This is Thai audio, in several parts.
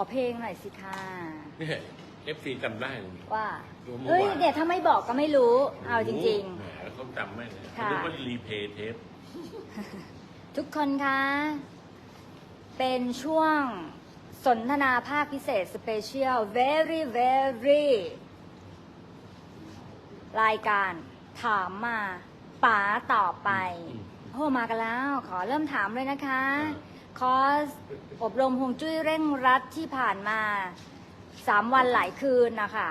ขอเพลงหน่อยสิค่ะเนี่ยเอฟซีจำได้เลย ว่าตัวเมื่อเฮ้ยวานเดี๋ยวถ้าไม่บอกก็ไม่รู้ เอาจริง แหมเขาจำไม่เลยค่ะ เขาเรียกว่ารีเพย์เทปๆ ทุกคนคะ เป็นช่วงสนทนาภาคพิเศษสเปเชียล very very รายการถามมาป๋าต่อไป อืม โอ้มากันแล้ว ขอเริ่มถามเลยนะคะอ่ คอร์สอบรมฮวงจุ้ยเร่งรัดที่ผ่านมาสามวันหลายคืนนะคะ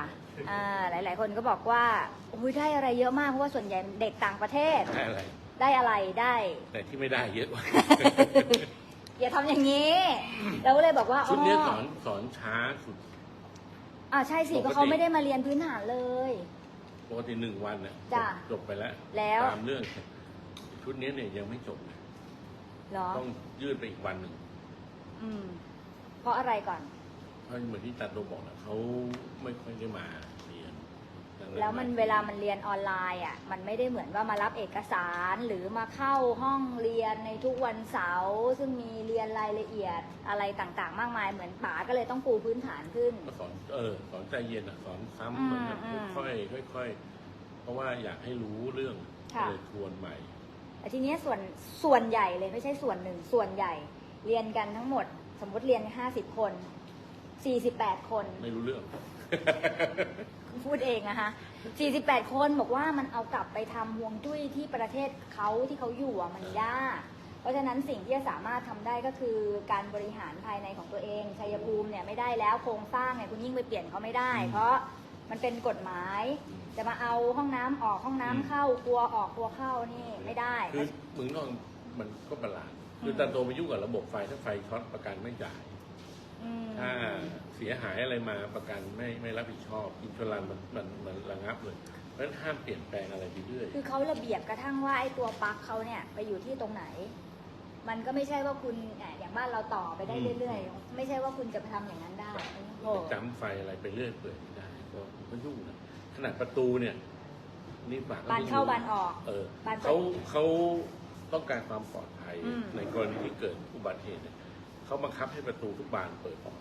อ่าหลายๆคนก็บอกว่าอุ้ยได้อะไรเยอะมากเพราะว่าส่วนใหญ่เด็กต่างประเทศ ได้อะไร ได้อะไรได้ แต่ที่ไม่ได้เยอะกว่าอย่าทำอย่างนี้ เราก็เลยบอกว่าชุดเนี้ยอ๋อสอนสอนช้าสุดอ่าใช่สิปกติเพราะเขาไม่ได้มาเรียนพื้นฐานเลยปกติหนึ่งวันน่ะจ้ะจบไปแล้วแล้วตามเรื่อง ชุดเนี้ยเนี่ยยังไม่จบนะ เหรอ ต้องยืดไปอีกวันหนึ่งอืม เพราะอะไรก่อน เพราะเหมือนที่ตัดโตบอกนะเขาไม่ค่อยได้มาเรียนดังแล้วมันเวลามันเรียนออนไลน์อะ มันไม่ได้เหมือนว่ามารับเอกสารหรือมาเข้าห้องเรียนในทุกวันเสาร์ซึ่งมีเรียนรายละเอียดอะไรต่างๆ มากมายเหมือนป๋าก็เลยต้องปูพื้นฐานขึ้น ก็สอนเออสอนใจเย็นอะสอนอืซ้ำมเหมือนกับอืมค่อยๆค่อยๆเพราะว่าอยากให้รู้เรื่องค่ะ เลยทวนใหม่ แต่ทีเนี้ยส่วนส่วนใหญ่เลยไม่ใช่ส่วนหนึ่งส่วนใหญ่ เรียนกันทั้งหมด สมมติเรียนห้าสิบคนสี่สิบแปดคน ไม่รู้เรื่อง พูดเองนะคะ48คนบอกว่ามันเอากลับไปทำฮวงจุ้ยที่ประเทศเขาที่เขาอยู่อะมันยาก เพราะฉะนั้นสิ่งที่จะสามารถทำได้ก็คือการบริหารภายในของตัวเองชัยภูมิเนี่ยไม่ได้แล้วโครงสร้างเนี่ยคุณยิ่งไปเปลี่ยนเขาไม่ได้อืมเพราะมันเป็นกฎหมาย จะมาเอาห้องน้ำออกห้องน้ำอืมเข้าครัวออกครัวเข้านี่ไม่ได้ คือเมืองนอกมันก็ประหลาด คือมตาโตไปยุ่งกับระบบไฟถ้าไฟช็อตประกันไม่จ่าย อืมถ้าเสียหายอะไรมาประกันไม่ไม่รับผิดชอบอินชลันมันมันมันระงับเลย เพราะฉะนั้นห้ามเปลี่ยนแปลงอะไรไปเรื่อย คือเขาระเบียบกระทั่งว่าไอ้ตัวปลั๊กเขาเนี่ยไปอยู่ที่ตรงไหน มันก็ไม่ใช่ว่าคุณอะอย่างบ้านเราต่อไปได้อืม เรื่อยๆ ไม่ใช่ว่าคุณจะไปทำอย่างนั้นได้โอ้จะจำไฟอะไรไปเรื่อยเปื่อยไม่ได้ก็ก็ยุ่งนะ ขนาดประตูเนี่ย นี่ฝากบานเข้าบานออกเออบ้านเปิดเขาเขาต้องการความปลอดภัยอืม ในกรณีที่เกิดอุบัติเหตุเนี่ยเขาบังคับให้ประตูทุกบานเปิดออก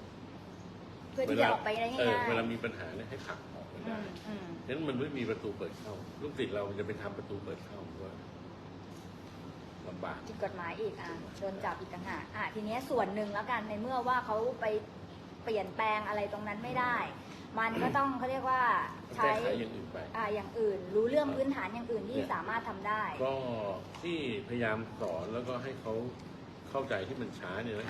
เพื่อที่จะออกไปได้เออง่ายเวลามีปัญหาเนี่ยให้ผลักออกไปๆอืได้มอืมนั้นมันไม่มีประตูเปิดเข้า ลูกศิษย์เราจะไปทำประตูเปิดเข้าว่าลำบาก ผิดกฎหมายอีกอะโดนจับอีกต่างหากอะทีเนี้ยส่วนหนึ่งแล้วกันในเมื่อว่าเขาไปเปลี่ยนแปลงอะไรตรงนั้นไม่ได้ มันก็ต้องเขาเรียกว่าแก้ใช้ไขอย่างอื่นไป อ่าอย่างอื่น รู้เรื่องพื้นฐานอย่างอื่นที่สามารถทำได้ ก็ที่พยายามสอนแล้วก็ให้เขาเข้าใจที่มันช้าเนี่ยนะ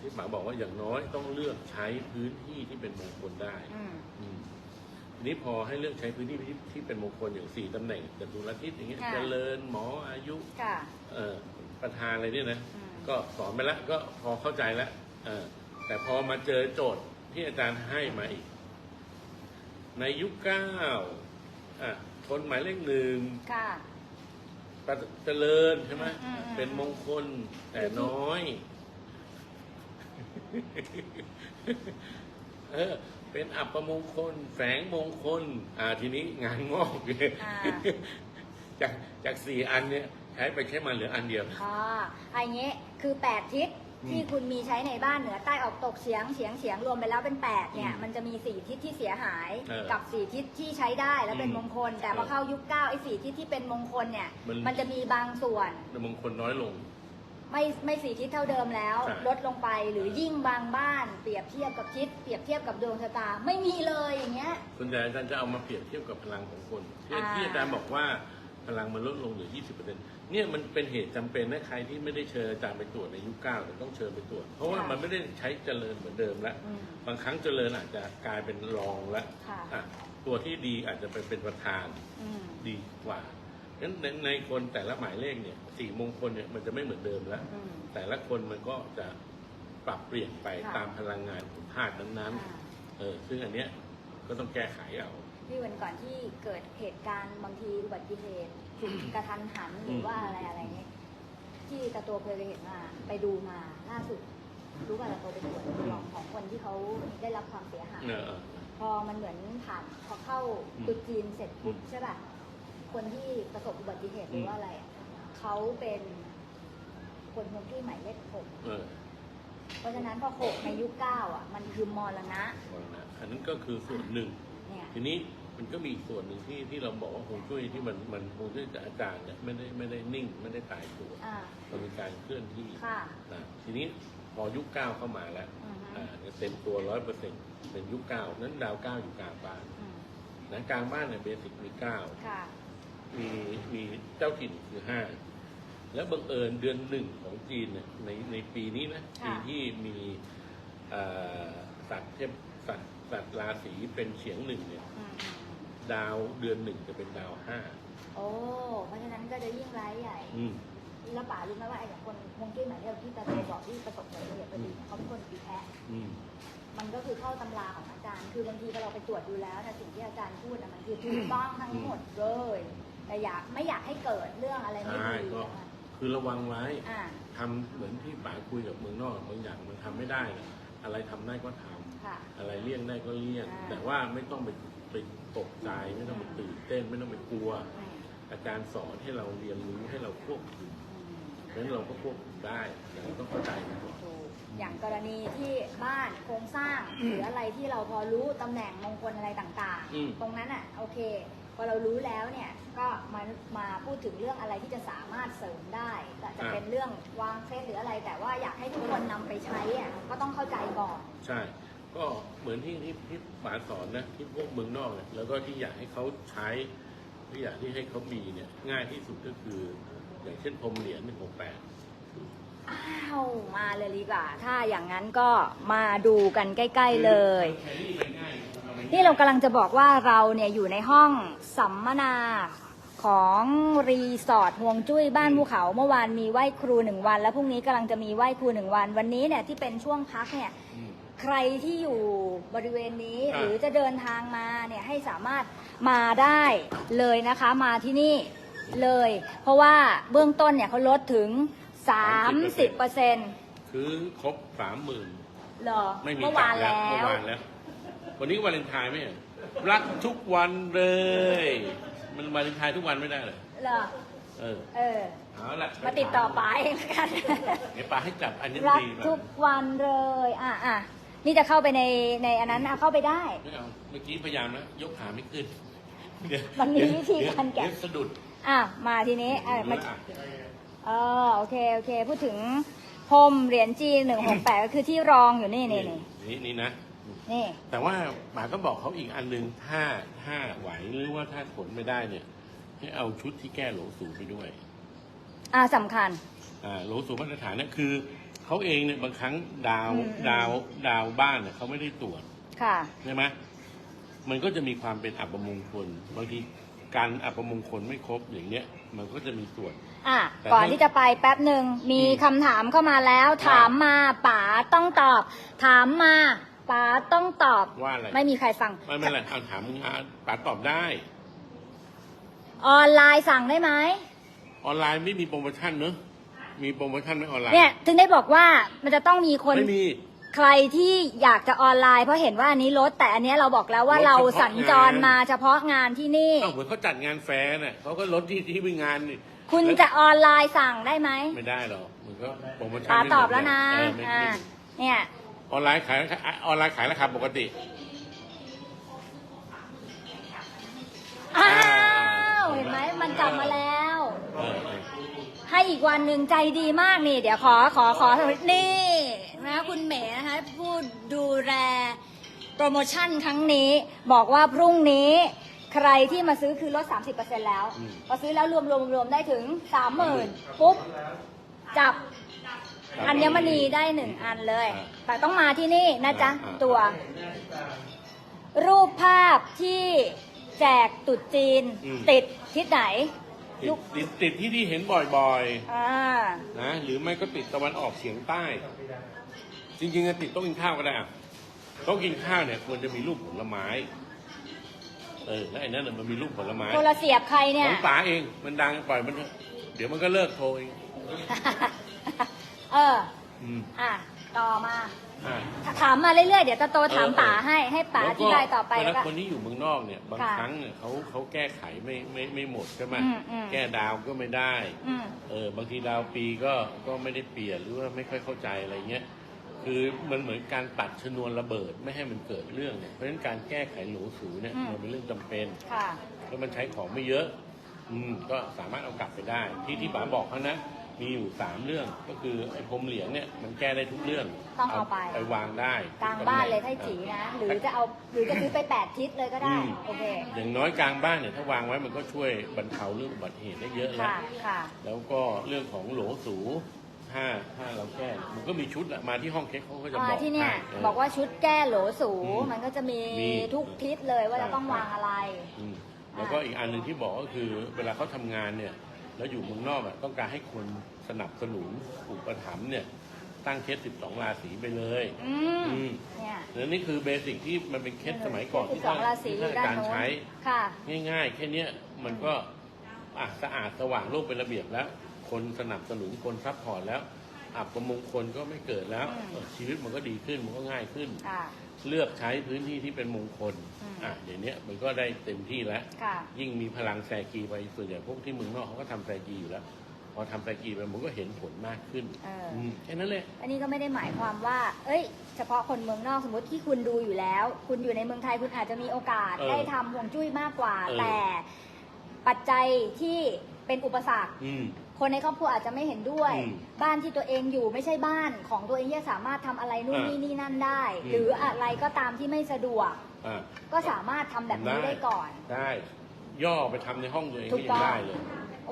ที่หมาบอกว่าอย่างน้อยต้องเลือกใช้พื้นที่ที่เป็นมงคลได้อืมอืมทีนี้พอให้เลือกใช้พื้นที่ที่ที่เป็นมงคลอย่างสี่ตำแหน่งจตุรทิศอย่างเงี้ยค่ะเจริญหมออายุ ค่ะ เอ่อประธานอะไรเนี่ยนะ อืม ก็สอนไปแล้วก็พอเข้าใจแล้วเออแต่พอมาเจอโจทย์ ที่อาจารย์ให้มาอีก ในยุคเก้าอะคนหมายเลขหนึ่งค่ะ ประเจริญใช่ไหมอืมอืม เป็นมงคลแต่น้อย เออ เป็นอัปมงคล แฝงมงคล อ่าทีนี้งานงอกเลยอ่า จากจากสี่อันเนี่ยใช้ไปใช้มาเหลืออันเดียวอ่าอันนี้คือแปดทิศอืม ที่คุณมีใช้ในบ้านเหนือใต้ออกตกเฉียงเฉียงเฉียงรวมไปแล้วเป็นแปดเนี่ยอืมมันจะมีสี่ทิศที่เสียหายเออกับสี่ทิศที่ใช้ได้และเป็นอืมมงคล แต่พอเออเข้ายุคเก้าไอ้สี่ทิศที่เป็นมงคลเนี่ย มัน มันจะมีบางส่วนมงคลน้อยลง ไม่ไม่สี่ทิศเท่าเดิมแล้ว ใช่ลดลงไปหรือยิ่งบางบ้าน เปรียบเทียบกับทิศเปรียบเทียบกับดวงชะตาไม่มีเลยอย่างเงี้ย ส่วนใหญ่อาจารย์จะเอามาเปรียบเทียบกับพลังของคนที่อ่า ที่อาจารย์บอกว่าพลังมันลดลงเหลือ 20%เนี่ยมันเป็นเหตุจำเป็นนะใครที่ไม่ได้เชิญอาจารย์ไปตรวจในยุคเก้าแต่ต้องเชิญไปตรวจ เพราะว่ามันไม่ได้ใช้เจริญเหมือนเดิมแล้วอืมบางครั้งเจริญอาจจะกลายเป็นรองแล้วค่ะอะตัวที่ดีอาจจะไปเป็นประธานอืมดีกว่างั้นในในคนแต่ละหมายเลขเนี่ยสี่มงคลเนี่ยมันจะไม่เหมือนเดิมแล้วอืมแต่ละคนมันก็จะปรับเปลี่ยนไปค่ะตามพลังงานของธาตุนั้นอ่าๆเออซึ่งอันเนี้ยก็ต้องแก้ไขเอาพี่วันก่อนที่เกิดเหตุการณ์บางทีอุบัติเหตุ ฉุกกระทันหันหรือว่าอะไรอะไรเงี้ยที่ตาตัวเคยไปเห็นมาไปดูมาล่าสุด รู้ว่าตาตัวไปตรวจของของคนที่เขาได้รับความเสียหายเนอะเออ พอมันเหมือนผ่านพอเข้าอืมตรุษจีนเสร็จปุ๊บอืมใช่ป่ะคนที่ประสบอุบัติเหตุหอืมรือว่าอะไรอะเขาเป็นคนฮวงจุ้ยหมายเลขหกเออเพราะฉะนั้นพอหกในยุคเก้าอะ มันคือมรณะอันนั้นก็คือส่วนหนึ่ง เนี่ย ทีนี้ มันก็มีอีกส่วนหนึ่งที่ที่เราบอกว่าฮวงจุ้ยที่มันมันฮวงจุ้ยจากอาจารย์เนี่ยไม่ได้ไม่ได้นิ่งไม่ได้ตายตัวอ่า มันมีการเคลื่อนที่ค่ะ นะทีนี้พอยุคเก้าเข้ามาแล้วอือฮึอ่าเนี่ยเต็มตัวร้อยเปอร์เซ็นต์เป็นยุคเก้านั้นดาวเก้าอยู่กลางบ้านอืมนะกลางบ้านเนี่ยเบสิกมีเก้า ค่ะ มีมีเจ้าถิ่นคือห้าแล้วบังเอิญเดือนหนึ่งของจีนเนี่ยในในปีนี้นะค่ะ ปีที่มีเอ่อสัตว์เทพสัตว์สัตว์ราศีเป็นเฉียงหนึ่งเนี่ยอืมอืม ดาวเดือนหนึ่งจะเป็นดาวห้าโอ้เพราะฉะนั้นก็จะยิ่งร้ายใหญ่อืม แล้วป๋ารู้ไหมว่าไอ้อย่างคนคงจุ้ยหมายเรียกที่ตาเตบอกที่ประสบอุบัติเหตุพอดีเขาเป็นคนปีแพะอืม มันก็คือเข้าตำราของอาจารย์ คือบางทีพอเราไปตรวจดูแล้วนะสิ่งที่อาจารย์พูดนะมันคือถูกต้องทั้งหมดเลยแต่อยากไม่อยากให้เกิดเรื่องอะไรไม่ใช่ดีก็ นะคะคือระวังไว้อ่าทำเหมือนที่ป๋าคุยกับเมืองนอกบางอย่างมันทำไม่ได้นะอะไรทำได้ก็ทำค่ะ อะไรเลี่ยงได้ก็เลี่ยง อ่า แต่ว่าไม่ต้องไป ไปตกใจไม่ต้องไปตื่นเต้นไม่ต้องไปกลัวอืมอาจารย์สอนให้เราเรียนรู้ให้เราควบคุมอืมเพราะฉะนั้นเราก็ควบคุมได้แต่เราต้องเข้าใจมันก่อนถูกอย่างกรณีที่บ้านโครงสร้างหรืออะไรที่เราพอรู้ตำแหน่งมงคลอะไรต่างอืม ๆ ตรงนั้นอะโอเค พอเรารู้แล้วเนี่ยก็มามาพูดถึงเรื่องอะไรที่จะสามารถเสริมได้แต่จะเป็นเรื่องวางเคล็ดหรืออะไร แต่ว่าอยากให้ทุกคนนำไปใช้อะก็ต้องเข้าใจก่อน ใช่ ก็เหมือนที่ที่ที่ป๋าสอนนะที่พวกเมืองนอกเนี่ยแล้วก็ที่อยากให้เขาใช้ที่อยากที่ให้เขามีเนี่ยง่ายที่สุดก็คือ อย่างเช่นพรมเหรียญหนึ่งหกแปดอ้าวมาเลยดีกว่า ถ้าอย่างนั้นก็มาดูกันใกล้ ๆเลยนี่เรากำลังจะบอกว่าเราเนี่ยอยู่ในห้องสัมมนาของรีสอร์ทห่วงจุ้ยบ้านภูเขา เมื่อวานมีไหว้ครูหนึ่งวัน แล้วพรุ่งนี้กำลังจะมีไหว้ครูหนึ่งวัน วันนี้เนี่ยที่เป็นช่วงพักเนี่ย ใครที่อยู่บริเวณนี้อ่าหรือจะเดินทางมาเนี่ยให้สามารถมาได้เลยนะคะ มาที่นี่เลย เพราะว่าเบื้องต้นเนี่ยเขาลดถึง 30%เปอร์เซ็นต์คือครบสามหมื่นหรอไม่มีเมื่อตัวาดนแล้วแล้เมื่อววานแล้ว วันนี้วาเลนไทน์ไหมอะรักทุกวันเลย มันวาเลนไทน์ทุกวันไม่ได้เลยเหรอเออ เออเอาละมาติดต่อป๋าเองละกันเดี๋ยวป๋าให้จับอันนี้รักดีมาทุกวันเลย อะอะ นี่จะเข้าไปในในอันนั้นอะเข้าไปได้ ไม่เอาเมื่อกี้พยายามนะยกขาไม่ขึ้นเดี๋ยวมันมีเดี๋ยววิธีการแกะ เดี๋ยวสะดุดอะมาทีนี้อะมาอะเออโอเคโอเคพูดถึงพรมเหรียญจีหนึ่งหกแปดก็คือที่รองอยู่นี่นี่นี่นี่นี่นะ นี่ แต่ว่าป๋าก็บอกเขาอีกอันหนึ่งถ้าถ้าไหวหรือว่าถ้าผลไม่ได้เนี่ย ให้เอาชุดที่แก้โหลสูไปด้วย อะสำคัญ อ่าโหลสูมาตรฐานเนี่ยคือ เขาเองเนี่ยบางครั้งดาวอืมอืม ดาวดาวบ้านเนี่ยเขาไม่ได้ตรวจค่ะ ใช่ไหมมันก็จะมีความเป็นอัปมงคลบางทีการอัปมงคลไม่ครบอย่างเนี้ย มันก็จะมีส่วนอะ แต่ก่อนถ้าที่จะไปแป๊บหนึ่งมีอืมคำถามเข้ามาแล้ว ถามมาป๋าต้องตอบ ถามมาป๋าต้องตอบ ว่าอะไร ไม่มีใครฟัง ไม่ไม่เป็นไรเอาถามมึงอะป๋าตอบได้ ออนไลน์สั่งได้ไหมออนไลน์ไม่มีโปรโมชั่นเนอะ มีโปรโมชั่นไหมออนไลน์ เนี่ยถึงได้บอกว่ามันจะต้องมีคนไม่มี ใครที่อยากจะออนไลน์ เพราะเห็นว่าอันนี้ลดแต่อันเนี้ยเราบอกแล้วว่าลดเราเฉพาะสัญจรงาน มาเฉพาะงานที่นี่ เอ้าเหมือนเขาจัดงานแฟร์น่ะเขาก็ลดที่ที่มีงานนี่คุณแล้วจะออนไลน์สั่งได้ไหมไม่ได้หรอกมันก็โปรโมชั่นป๋าไม่หมดตอบแล้วนะเออไม่อ่าไม่เนี่ยออนไลน์ขายออนไลน์ขายราคาปกติ อ้าวเห็นไหมมันกลับมาแล้ว เออเออ ให้อีกวันหนึ่งใจดีมากนี่ เดี๋ยวขอขอขอนี่นะคุณเหมยนะคะผู้ดูแลโปรโมชั่นครั้งนี้ บอกว่าพรุ่งนี้ใครที่มาซื้อคือลด 30%แล้ว พอซื้อแล้วรวมรวมรวมได้ถึง 30,000 ปุ๊บ จับอัญมณีได้หนึ่งอันเลย แต่ต้องมาที่นี่นะจ๊ะ ตัว รูปภาพที่แจกตุดจีนติดทิศไหน ติลูดกติดติดที่ที่เห็นบ่อยอ่า ๆนะหรือไม่ก็ติดตะวันออกเฉียงใต้ จริงๆอะติดโต๊ะกินข้าวก็ได้อะโต๊ะกินข้าวเนี่ยควรจะมีรูปผลไม้ เออแล้วไอ้นั่นน่ะมันมีรูปผลไม้โทรเสียบใครเนี่ขย องป๋าเองมันดังปล่อยมันเถอะเดี๋ยวมันก็เลิกโทรเอง เออ อืม อะ ต่อมา อ่าถามมาเรื่อยๆ เดี๋ยวตะโตถามป๋าให้ให้ป๋าอธิบายต่อไปแล้แล้ววก็ คนที่อยู่เมืองนอกเนี่ย บางค่ะครั้งเนี่ยเขาเขาแก้ไขไม่ไม่ไม่หมดใช่ไหมอืมอืม แก้ดาวก็ไม่ได้ อืม เออบางทีดาวปีก็ก็ไม่ได้เปลี่ยนหรือว่าไม่ค่อยเข้าใจอะไรเงี้ยคือมันเหมือนการตัดชนวนระเบิดไม่ให้มันเกิดเรื่องเนี่ยเพราะฉะนั้นการแก้ไขโหลสูเนี่ยอืม มันเป็นเรื่องจำเป็นค่ะ แล้วมันใช้ของไม่เยอะ อืมก็สามารถเอากลับไปได้ ที่ที่ป๋าบอกเขานะ มีอยู่สามเรื่องก็คือไอ้พรมเหรียญเนี่ยมันแก้ได้ทุกเรื่องต้องเอาไป ไปวางได้กลางบ้านเลยไท่จีนะ หรือจะเอาหรือจะซื้อไปแปดทิศเลยก็ได้อืมโอเคอย่างน้อยกลางบ้านเนี่ยถ้าวางไว้มันก็ช่วยบรรเทาเรื่องอุบัติเหตุได้เยอะแล้วค่ะค่ะแล้วก็เรื่องของโหลสูถ้าถ้าเราแก้มันก็มีชุดแหละมาที่ห้องเค้กเขาก็จะบอ่าอกที่เนี่ยให้บอกว่าชุดแก้โหลสูอืมมันก็จะมีมีทุกทิศเลยว่าใช่จะต้องวางอะไรอืมแล้วก็อีกอันหนึ่งที่บอกก็คือเวลาเขาทำงานเนี่ย แล้วอยู่เมืองนอกอะต้องการให้คนสนับสนุนอุปถัมภ์เนี่ย ตั้งเคส12ราศีไปเลยอืมอืมเนี่ย แล้วนี่คือเบสิกที่มันเป็นเคสสมัยก่อนสิที่บสองราศีอที่ยู่ท่านด้าอานจารย์โน้นใช้ ค่ะ ง่ายๆ แค่เนี้ยมันก็อะสะอาดสว่างโลกเป็นระเบียบแล้ว คนสนับสนุนคนซัพพอร์ตแล้ว อับประมงคลก็ไม่เกิดแล้ว อืมเออชีวิตมันก็ดีขึ้นมันก็ง่ายขึ้นค่ะเลือกใช้พื้นที่ที่เป็นมงคลอืม อะเดี๋ยวนี้มันก็ได้เต็มที่แล้ว ค่ะ ยิ่งมีพลังแซกีไปส่วนใหญ่พวกที่เมืองนอกเขาก็ทำแซกีอยู่แล้ว พอทำแซกีไปมันก็เห็นผลมากขึ้นเอออื มแค่นั้นเลย อันนี้ก็ไม่ได้หมายความว่า เอ้ย เฉพาะคนเมืองนอกสมมติที่คุณดูอยู่แล้ว คุณอยู่ในเมืองไทยคุณอาจจะมีโอกาสเออได้ทำห่วงจุ้ยมากกว่า เออ แต่ปัจจัยที่เป็นอุปสรรค อืม คนในครอบครัวอาจจะไม่เห็นด้วย อืมบ้านที่ตัวเองอยู่ไม่ใช่บ้านของตัวเองที่จะสามารถทำอะไรนู่นอ่านี่นี่นั่นได้ อืม หรืออะไรก็ตามที่ไม่สะดวก อะก็สามารถทำแบบนี้ได้ก่อน ได้ ย่อไปทำในห้องตัวเองถูก็กยัต้องงได้เลย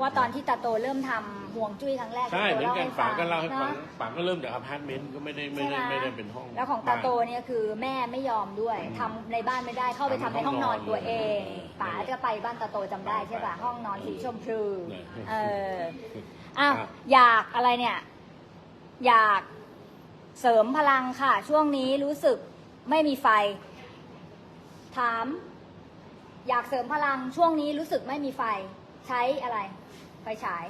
ว่าตอนที่ตาโตเริ่มทำ ห่วงจุ้ยครั้งแรกใช่ตาเหมือนกันให้ป๋าก็เล่าให้ฟังนะป๋าก็เริ่มจากอพาร์ตเมนต์ก็ไม่ได้ไม่ได้ใช่ไหมไม่ได้เป็นห้อง แล้วของตาโตบ้นเนี่ยคือแม่ไม่ยอมด้วยอืมทำในบ้านไม่ได้เข้าไปทำในห้องนอนตัวเองเออป๋าจะไปบ้านตาโตจำได้ใช่ป่ะห้องนอนสีชมพูเนี่ยเอออ้าวอะอยากอะไรเนี่ย อยากเสริมพลังค่ะ ช่วงนี้รู้สึกไม่มีไฟ ถาม อยากเสริมพลังช่วงนี้รู้สึกไม่มีไฟ ใช้อะไรไฟฉาย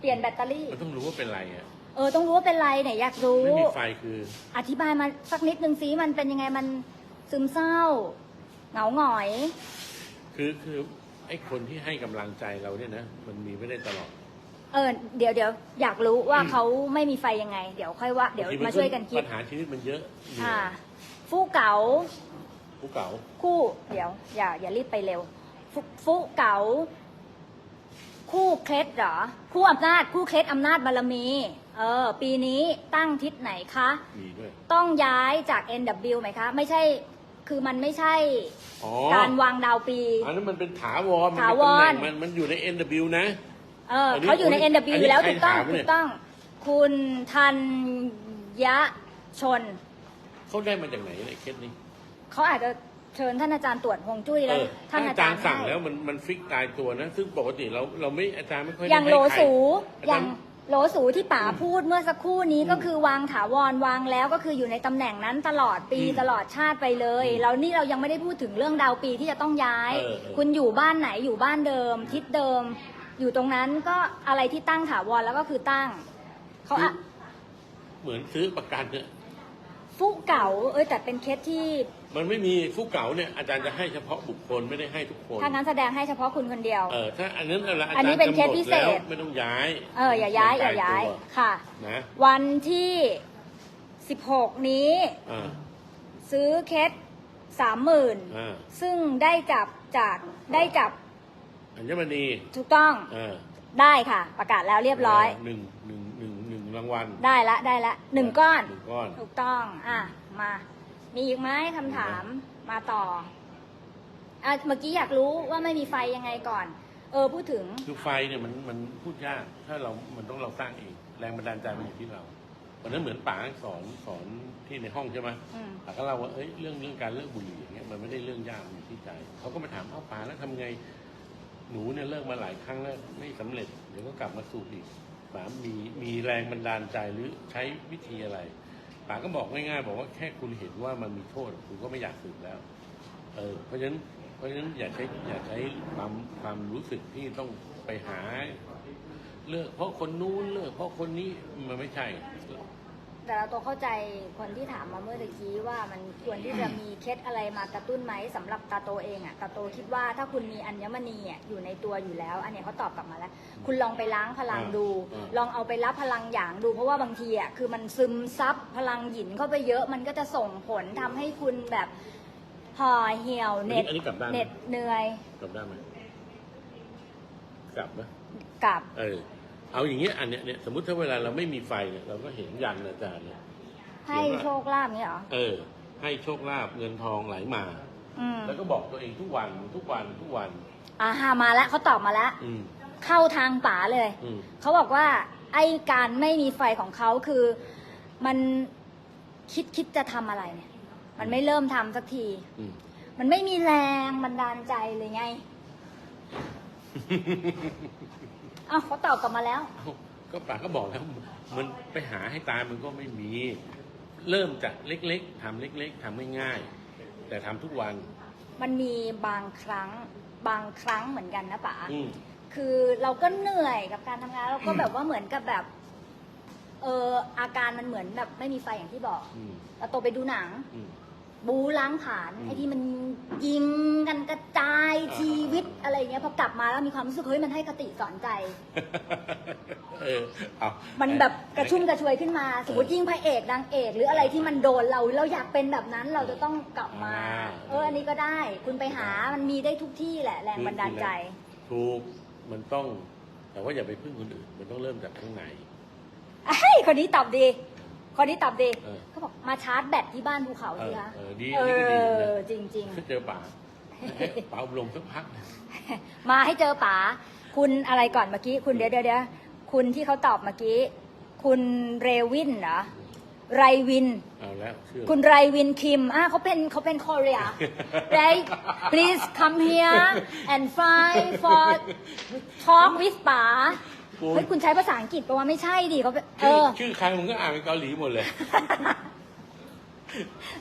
เปลี่ยนแบตเตอรี่ มันต้องรู้ว่าเป็นไรอะเออต้องรู้ว่าเป็นไรเนี่ยอยากรู้ ไม่มีไฟคืออธิบายมาสักนิดนึงสิมันเป็นยังไงมันซึมเศร้า เหงาหงอย คือคือไอ้คนที่ให้กำลังใจเราเนี่ยนะมันมีไม่ได้ตลอดเออเดี๋ยวเดี๋ยวอยากรู้ว่าอืมเขาไม่มีไฟยังไง เดี๋ยวค่อยว่าเดี๋ยวบงทีมาช่วยกันคิดปัญหาชีวิตมันเยอะเหนื่อ่าอยฟู่เก๋าผู้เก่า คู่เดี๋ยว อย่าอย่ารีบไปเร็วฟุฟุเก๋า คู่เคล็ดเหรอ คู่อำนาจคู่เคล็ดอำนาจบารมี เออ ปีนี้ตั้งทิศไหนคะ มีด้วย ต้องย้ายจาก NW ไหมคะ ไม่ใช่คือมันไม่ใช่อ๋อการวางดาวปี อันนั้นมันเป็นถาวรมันถาเป็นวรตำแหน่งมันมันอยู่ใน NW นะ เอออันนี้เขาอยู่ในอันนี้ NW อันนี้แล้วใครถูกต้องถามเนี่ย ถูกต้อง คุณธัญชน เขาได้มาจากไหนเนี่ยเคสนี้เขาอาจจะ เชิญท่านอาจารย์ตรวจฮวงจุ้ยเอแล้วอท่านถ้าอาอาจาจารรย์ย์สั่งให้แล้วมันมันฟิกตายตัวนะ ซึ่งปกติเราเราไม่อาจารย์ไม่ค่อยได้อย่างให้โหลใครสูอาอจาย่ารงย์โหลสูที่ป๋าพูดเมื่อสักครู่นี้อืมก็คือวางถาวรวางแล้วก็คืออยู่ในตำแหน่งนั้นตลอดปีอืมตลอดชาติไปเลยอืมแล้วนี่เรายังไม่ได้พูดถึงเรื่องดาวปีที่จะต้องย้ายเออเออคุณอยู่บ้านไหนอยู่บ้านเดิม ทิศเดิม อยู่ตรงนั้นก็อะไรที่ตั้งถาวรแล้วก็คือตั้งเขาอะเหมือนซื้อประกันเนี่ย ฟุเก่าเอ้ยแต่เป็นเคสที่มันไม่มีผู้เก่าเนี่ยอาจารย์จะให้เฉพาะบุคคลไม่ได้ให้ทุกคน ถ้างั้นแสดงให้เฉพาะคุณคนเดียว เออถ้าอันนั้นอะไรอาอันจารนี้ย์เป็นเคสกำหดพิเศษแล้วไม่ต้องย้าย เอออย่าย้ายอย่าย้ายตัวค่ะนะวันที่16นี้อ่าซื้อเคสสามหมื่นอ่าซึ่งได้จับจากได้จับ อัญมณีถูกต้องอ่าได้ค่ะ ประกาศแล้วเรียบร้อยหนึ่งหนึ่งหนึ่งหนึ่ง รางวัลได้ละได้ละหนึ่งก้อน หนึ่งก้อน ถูกต้อง อะ มา มีอีกไหมคำถาม มาต่อ อะ เมื่อกี้อยากรู้ว่าไม่มีไฟยังไงก่อน เออ พูดถึง คือไฟเนี่ยมันมันพูดยาก ถ้าเรา มันต้องเราสร้างเอง แรงบันดาลใจมันอยู่ที่เราวันนั้นเหมือนป๋าสอนสอนที่ในห้องใช่ไหมอืม ป๋าก็เล่าว่า เอ้ย เรื่องเรื่องการเลิกบุหรี่อย่างเงี้ย มันไม่ได้เรื่องยากมันอยู่ที่ใจ เขาก็มาถามเอ้าป๋าแล้วทำไง หนูเนี่ยเลิกมาหลายครั้งแล้วไม่สำเร็จ เดี๋ยวก็กลับมาสูบอีก ป๋ามีมีแรงบันดาลใจหรือใช้วิธีอะไรป๋าก็บอกง่ายๆบอกว่าแค่คุณเห็นว่ามันมีโทษ คุณก็ไม่อยากสืบแล้ว เออ เพราะฉะนั้นเพราะฉะนั้นอย่าใช้อย่าใช้ความความรู้สึกที่ต้องไปหาเลิกเพราะคนนู้นเลิกเพราะคนนี้มันไม่ใช่ แต่เราตัวเข้าใจคนที่ถามมาเมื่อตะกี้ว่ามันควรที่จะมีเคล็ดอะไรมากระตุ้นไหมสำหรับตาโตเองอะตาโตคิดว่าถ้าคุณมีอัญมณีอะอยู่ในตัวอยู่แล้ว อันเนี้ยเขาตอบกลับมาแล้ว คุณลองไปล้างพลังดูอ่าลองเอาไปรับพลังหยางดู เพราะว่าบางทีอะคือมันซึมซับพลังหยินเข้าไปเยอะ มันก็จะส่งผลทำให้คุณแบบห่อเหี่ยวอันเหน็นี้ดอันนี้กลับด้านไหมเหน็ดเหนื่อยกลับด้านไหมกลับไหมกับ เออ เอาอย่างเงี้ยอันเนี้ยเนี่ยสมมติถ้าเวลาเราไม่มีไฟเนี่ยเราก็เห็นยันอาจารย์เนี่ย ให้โชคลาภเนี่ยเหรอ เออ ให้โชคลาภเงินทองไหลมา อืมแล้วก็บอกตัวเองทุกวันทุกวันทุกวัน อ่าฮามาแล้วเขาตอบมาแล้วอืมเข้าทางป๋าเลย อืมเขาบอกว่าไอ้การไม่มีไฟของเขาคือ มันคิดคิดจะทำอะไรเนี่ย มันไม่เริ่มทำสักที อืม มันไม่มีแรงบันดาลใจเลยไง เอ้าเขาตอบกลับมาแล้ว เอ้าก็ป่าก็บอกแล้วมันไปหาให้ตายมันก็ไม่มี เริ่มจากเล็กๆทำเล็ก ๆทำง่ายๆแต่ทำทุกวัน มันมีบางครั้งบางครั้งเหมือนกันนะป๋า อืม คือเราก็เหนื่อยกับการทำงานเราก็แบบว่าเหมือนกับแบบ เอออาการมันเหมือนแบบไม่มีไฟอย่างที่บอก อืม เราโตไปดูหนัง อืม บูล้างผลาญอืมไอ้ที่มันยิงกันกระจายอ่าชีวิตอะไรเงี้ยพอกลับมาแล้วมีความรู้สึกเฮ้ยมันให้คติสอนใจ เออเอามันแบบกระชุ่มกระชวยขึ้นมาสมมติยิ่งพระเอกนางเอก หรืออะไรที่มันโดนเราเราอยากเป็นแบบนั้นเราจะต้องกลับมา เอออันนี้ก็ได้ คุณไปหามันมีได้ทุกที่แหละแรงบันดาลใจ ถูกมันต้อง แต่ว่าอย่าไปพึ่งคนอื่น มันต้องเริ่มจากข้างใน ไอ้ยคนนี้ตอบดี คนนี้ตอบดีเออเขาบอกมาชาร์จแบตที่บ้านภูเขาเอสิอคะเออดีเอนี่ก็ดีนะอจริงถ้าเจอป่าให้ป่าอบรมสักพักหนึ่งๆมาให้เจอป๋าคุณอะไรก่อนเมื่อกี้ คุณเดี๋ยวเดี๋ยวเดี๋ยวคุณที่เขาตอบเมื่อกี้ คุณเรวินเหรอไรวิน เอาแล้วเชื่อ คุณไรวินคิมอะเขาเป็นเขาเป็น Korea right please come here and find for talk with ป๋า คุณเฮ้ยคุณใช้ภาษาอังกฤษปะว่าไม่ใช่ดิเขาเป็นเอชื่ออ ชื่อใครมึงก็อ่านเป็นเกาหลีหมดเลย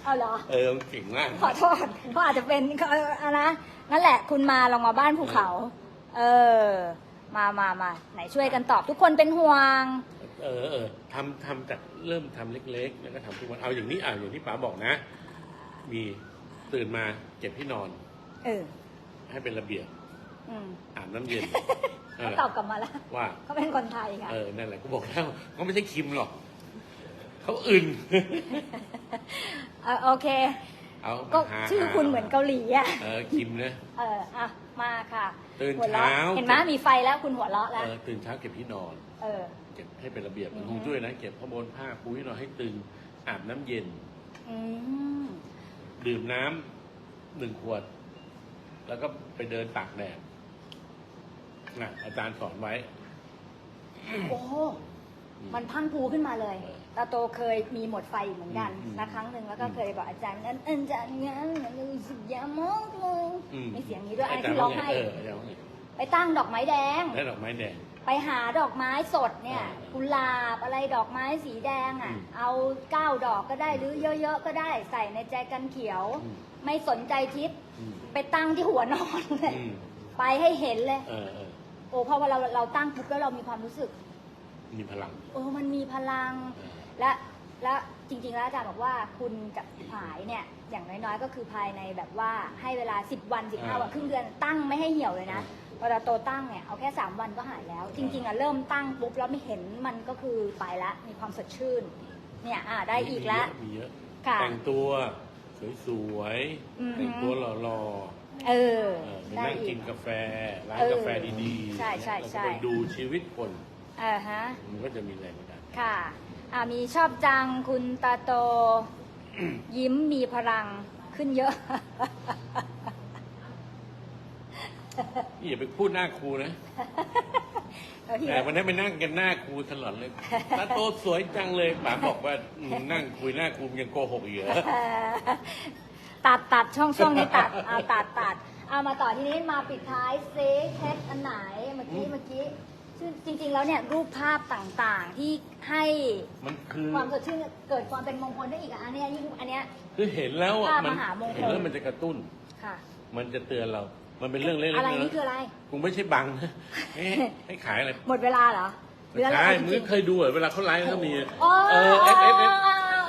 เอาเหรอ เออมันเก่งมาก ขอโทษเขาอาจจะเป็นเขาอะนะนั่นแหละ คุณมาลองมาบ้านภูเขา เออ มามามาไหนช่วยกันตอบทุกคนเป็นห่วง เออเออทำทำจากเริ่มทำเล็ก ๆ แล้วก็ทำทุกวันเอาอย่างนี้อ่าอย่างที่ป๋าบอกนะ มีตื่นมาเก็บที่นอน เออ ให้เป็นระเบียบอืมอาบน้ำเย็น เอเขาอตอบกลับมาแล้วว่าเขาเป็นคนไทยค่ะเออนั่นแหละกูบอกแล้วเขาไม่ใช่คิมหรอกเขาอื่นเออโอเคเอาก็หาชื่อคุณเหมือนเกาหลีอะเออคิมนะเอออะมาค่ะตื่นหัวเราะเช้าเห็นไหมมีไฟแล้วคุณหัวเราะเอแล้วอตื่นเช้าเก็บที่นอน เออ เก็บให้เป็นระเบียบอืมัอนฮึคงช่วยนะเก็บข้างบนผ้าปูที่นอนให้ตึงอาบน้ำเย็นอืมดื่มน้ำหนึ่งขวด แล้วก็ไปเดินตากแดด นะอาจารย์สอนไว้ โอ้มันพังพูขึ้นมาเลยตาโตเคยมีหมดไฟเหมือนกันอืมนะครั้งหนึ่งแล้วก็อืมเคยบอกอาจารย์นั้นอาจารย์งั้นรู้สึกแย่มากเลยอืมีเสียงนี้ด้วยไอ้าจาที่ย์ร้องว่าไห้เอออาจารย์ว่าไงไปตั้งดอกไม้แดงได้ดอกไม้แดง ไปหาดอกไม้สดเนี่ยอ่ากุหลาบอะไรดอกไม้สีแดงอะอืมเอาเก้าดอกก็ได้หรือเยอะๆก็ได้ใส่ในแจกันเขียวอืมไม่สนใจทิศอืมไปตั้งที่หัวนอนเลยอืมไปให้เห็นเลย เออเออโอ้พอเราเราตั้งปุ๊บแล้วเรามีความรู้สึก มีพลังเออมันมีพลังเออและและจริงๆแล้วอาจารย์บอกว่าคุณจะหายเนี่ยอย่างน้อยๆ ก็คือภายในแบบว่าให้เวลา 10 วัน15วันครึ่งเดือนตั้งไม่ให้เหี่ยวเลยนะเวลาโตตั้งเนี่ยเอาแค่ 3 วันก็หายแล้ว จริงๆอะเริ่มตั้งปุ๊บแล้วไม่เห็นมันก็คือไปละมีความสดชื่น เนี่ยอ่าได้อีกแล้วมีเยอะค่ะ แต่งตัว สวยอือฮึๆแต่งตัวหล่อเออๆ เออไปได้นั่งอีกิก นกาแฟ ร้านเออกาแฟดีๆใช่ใช่แล้วใช่ก็ไปดูชีวิตคนอ่าฮะ มันก็จะมีแรงบันดาลใจค่ะอ่ามีชอบจังคุณตาโต ยิ้มมีพลังขึ้นเยอะ นี่อย่าไปพูดหน้าครูนะแต่วันนั้นไปนั่งกันหน้าครูตลอดเลยตาโตสวยจังเลยป๋าบอกว่าอืมนั่งคุยหน้าครูยังโกหกอีกเหรอ ตัดตัดช่องช่องนี้ตัดเอาตัดตัดเอามาต่อทีนี้มาปิดท้ายเซเคสอันไหนเมื่อกี้อืมเมื่อกี้ซึ่งจริงๆแล้วเนี่ยรูปภาพต่างๆที่ให้มันคือความสดชื่นเกิดความเป็นมงคลได้อีกอะอันเนี้ยยิ่งอันเนี้ย คือเห็นแล้วอะภาพมัมหามงคล เห็นแล้วมันจะกระตุ้น ค่ะ มันจะเตือนเรา มันเป็นเรื่องเล็กๆอะไรนะนี่คืออะไรคงไม่ใช่บังนะเอ๊ะให้ขายอะไรหมดเวลาเหรอหรืออะไรใช่เอาจมึงริงๆเคยดูเหรอเวลาเขาไลฟ์เขามีโอ้เออเอฟเอฟเอฟ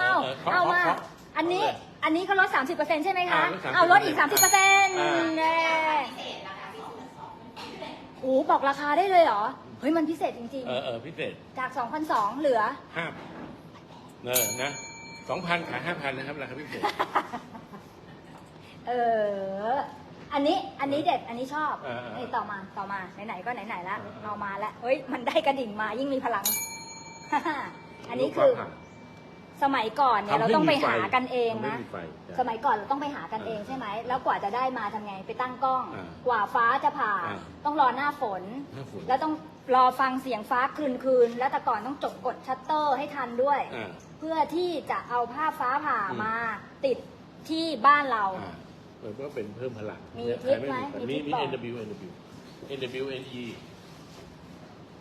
เอาเออเคาะเอามาเคาะอันนี้ อันนี้ก็ลด 30%ใช่ไหมคะ อ่าลด30%เอาลดอีก 30%เอ่าน่โอ้บอกราคาได้เลยเหรอ เฮ้ยมันพิเศษจริงเออเออพิเศษๆ จาก 2,200เหลือ ห้าเนอนะสองพันขายห้าพันนะครับราคาพิเศษ เออ อันนี้ อันนี้เด็ด อันนี้ชอบอ่าอ่านี่ต่อมา ต่อมา ไหนๆ ก็ไหนๆ ละอ่าเอามาแล้วเฮ้ย มันได้กระดิ่งมายิ่งมีพลัง อันนี้คือ สมัยก่อนเนี่ยเราต้องไปหากันเองนะทำให้มีไฟสมัยก่อนเราต้องไปหากันเองใช่ไหม แล้วกว่าจะได้มาทำไงไปตั้งกล้องอ่ากว่าฟ้าจะผ่าอ่าต้องรอหน้าฝนหน้าฝน แล้วต้องรอฟังเสียงฟ้าคืนคืน แล้วแต่ก่อนต้องจดกดชัตเตอร์ให้ทันด้วยอ่าเพื่อที่จะเอาภาพฟ้าผ่าอืมมาติดที่บ้านเราอ่ามันก็เป็นเพิ่มพลังมีเนี่ยทริคไหมใครมีมีทริคมีบอก NW NW NW NE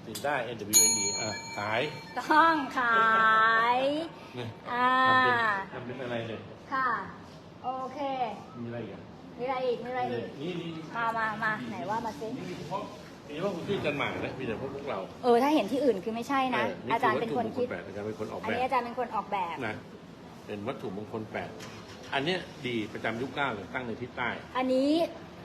ติดได้ NW NE อะขายต้องขายเนี่ยอ่าทำเป็นทำเป็นอะไรเลยค่ะ โอเค มีอะไรอีกอะมีอะไรอีกมีอะไรอีกนี่นี่มามามาไหนว่ามาซินี่มีเฉพาะมีเฉพาะคุณที่จันหมากนะมีแต่พวกพวกเราเออถ้าเห็นที่อื่นคือไม่ใช่นะ เอาจารย์เป็นคนคิด วัตถุมงลแปดอาจารย์เป็นคนออกอันแบบนี้อาจารย์เป็นคนออกแบบ นะเป็นวัตถุมงคลแปดอันเนี้ยดีประจำยุคเก้าเลยตั้งในทิศใต้ อันนี้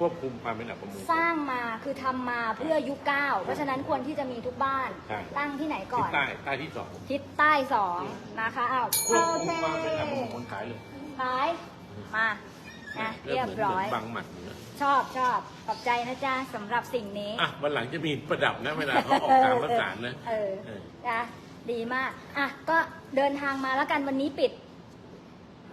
ควบคุมความเป็นอัปมงคล สร้างมาคือทำมาเพื่อยุคเก้าเพราะฉะนั้นควรที่จะมีทุกบ้าน ใช่ ตั้งที่ไหนก่ทิอศนใต้ใต้ที่สองทิศใต้สองนะคะอ้าวควบโอคุเคมความเป็นอัปมงคลขายเลยขายมานะเรียบร้อย เหมืนบังหมัดอย่างเงี้ยชอบชอบขอบใจนะจ๊ะสำหรับสิ่งนี้ อะวันหลังจะมีประดับนะเวลาเขาออกตามประสานนะเออเออนะดีมาก อะ ก็เดินทางมาแล้วกันวันนี้ปิด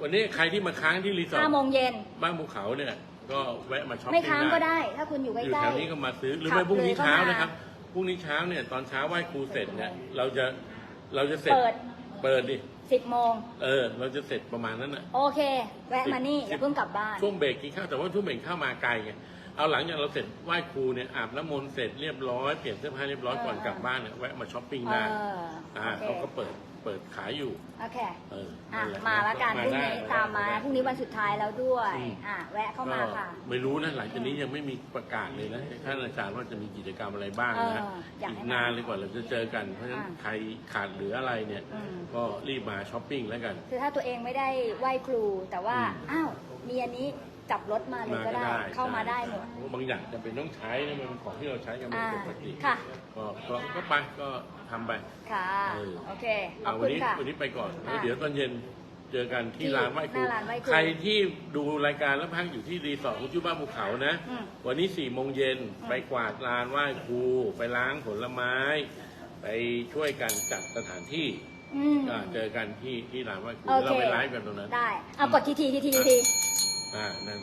วันนี้ใครที่มาค้างที่รีสอร์ท5โมงเย็นบ้านภูเขาเนี่ย ก็แวะมาช้อปไม่ปิ้งค้างก็ได้ได้ ถ้าคุณอยู่ใกอยู่ล้แถวนี้ก็มาซื้อหรือขัไม่บพรุ่งนี้เลยก็เช้ามานะครับพรุ่งนี้เช้าเนี่ยตอนเช้าไหว้ครูเสร็จเนี่ยเราจะเราจะเสร็จเปิด เปิดดิๆ10โมง เออ เราจะเสร็จประมาณนั้นน่ะ โอเค แวะมานี่สิบอย่าเพิ่งกลับบ้าน ช่วงเบรกกินข้าวแต่ว่าช่วงเบรกข้าวมาไกลไงเอาหลังจากเราเสร็จไหว้ครูเนี่ยอาบน้ำมนต์เสร็จเรียบร้อยเปลี่ยนเสื้อผ้าเรียบร้อยก่อนกลับบ้านเนี่ยแวะมาช้อปปิ้งเอได้ออ่าโอเค เขาก็เปิด เปิดขายอยู่ โอเค เอออะ นั่นหมาแล้วกันพรุ่งได้นี้ตามมาได้ พรุ่งนี้วันสุดท้ายแล้วด้วย อืม อะ แวะเข้ามาค่ะ ก็ไม่รู้นะหลังจากนี้ยังไม่มีประกาศเลยนะท่านอาจารย์ว่าจะมีกิจกรรมอะไรบ้างนะเอออยากให้อีกนานเลยกว่าเราจะเจอกันเพราะฉะนั้นอ่าใครขาดเหลืออะไรเนี่ย อืม ก็รีบมาช้อปปิ้งแล้วกัน คือถ้าตัวเองไม่ได้ไหว้ครู แต่ว่า อืม อ้าว มีอันนี้จับรถมาเลยก็ได้ เข้ามาได้หมดเพราะบางอย่างจะเป็นต้องใช้นะมันเป็นของที่เราใช้กันเป็นอ่าปกติค่ะ ก็ก็ก็ไปก็ ทำไป ค่ะ เออ โอเค ขอเอาบวัคุนณนี้ค่ะ วันนี้ไปก่อนแล้วอ่าเดี๋ยวตอนเย็นเจอกันที่ที่ร้านไหว้ครูหน้าร้านไหว้ครูใครที่ดูรายการแล้วพักอยู่ที่รีสอร์ทคุณจุบ้านภูเขานะ อืมวันนี้สี่โมงเย็นอืมไปกวาดลานไหว้ครูไปล้างผลไม้ ไปช่วยกันจัดสถานที่อืม อ่าเจอกันที่ที่ลานไหว้ครูโอเค เราไปไลฟ์กันตรงนั้นได้ เอากดทีทีทีทีที อ่านั่น